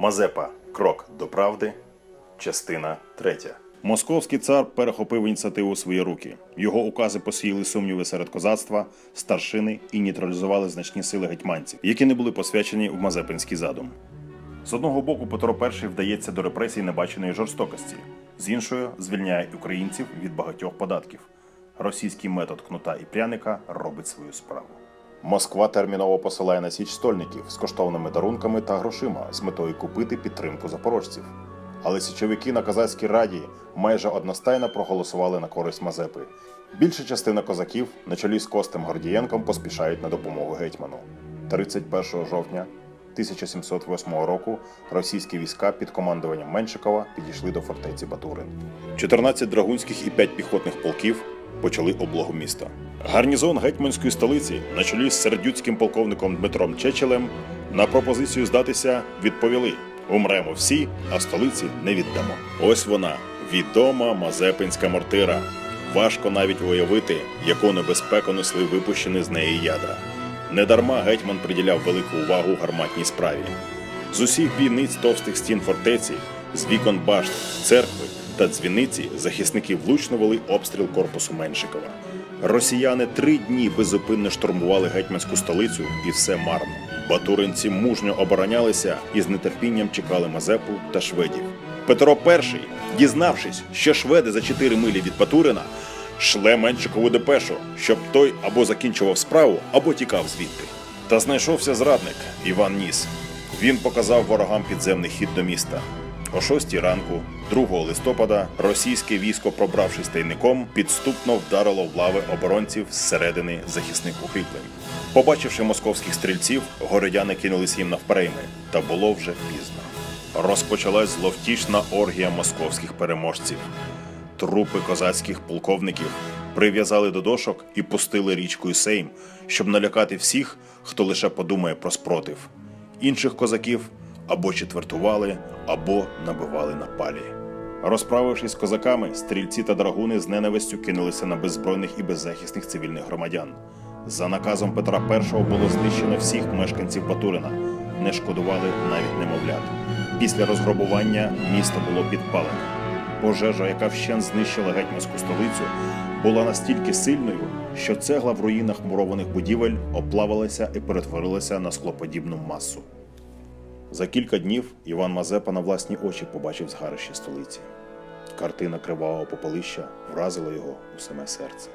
Мазепа. Крок до правди. Частина третя. Московський цар перехопив ініціативу у свої руки. Його укази посіяли сумніви серед козацтва, старшини і нейтралізували значні сили гетьманців, які не були посвячені в Мазепинський задум. З одного боку, Петро І вдається до репресій небаченої жорстокості, з іншою звільняє українців від багатьох податків. Російський метод кнута і пряника робить свою справу. Москва терміново посилає на січ стольників з коштовними дарунками та грошима з метою купити підтримку запорожців. Але січовики на козацькій раді майже одностайно проголосували на користь Мазепи. Більша частина козаків на чолі з Костем Гордієнком поспішають на допомогу гетьману. 31 жовтня 1708 року російські війська під командуванням Меншикова підійшли до фортеці Батурин. 14 драгунських і 5 піхотних полків почали облогу міста. Гарнізон гетьманської столиці на чолі з сердюцьким полковником Дмитром Чечелем на пропозицію здатися відповіли: умремо всі, а столиці не віддамо. Ось вона відома Мазепинська мортира. Важко навіть уявити, яку небезпеку несли випущені з неї ядра. Недарма гетьман приділяв велику увагу гарматній справі. З усіх бійниць товстих стін фортеці, з вікон башт, церкви та дзвіниці захисники влучно вели обстріл корпусу Меншикова. Росіяни три дні беззупинно штурмували гетьманську столицю, і все марно. Батуринці мужньо оборонялися і з нетерпінням чекали Мазепу та шведів. Петро І, дізнавшись, що шведи за чотири милі від Батурина, шле Меншикову депешу, щоб той або закінчував справу, або тікав звідти. Та знайшовся зрадник Іван Ніс. Він показав ворогам підземний хід до міста. О 6 ранку, 2 листопада, російське військо, пробравшись тайником, підступно вдарило в лави оборонців зсередини захисних укріплень. Побачивши московських стрільців, городяни кинулись їм навперейми, та було вже пізно. Розпочалась зловтішна оргія московських переможців. Трупи козацьких полковників прив'язали до дошок і пустили річкою Сейм, щоб налякати всіх, хто лише подумає про спротив. Інших козаків або четвертували, або набивали на палі. Розправившись з козаками, стрільці та драгуни з ненавистю кинулися на беззбройних і беззахисних цивільних громадян. За наказом Петра І було знищено всіх мешканців Батурина, не шкодували навіть немовлят. Після розграбування місто було підпалене. Пожежа, яка вщен знищила гетьманську столицю, була настільки сильною, що цегла в руїнах мурованих будівель оплавилася і перетворилася на склоподібну масу. За кілька днів Іван Мазепа на власні очі побачив згарище столиці. Картина кривавого попелища вразила його у саме серце.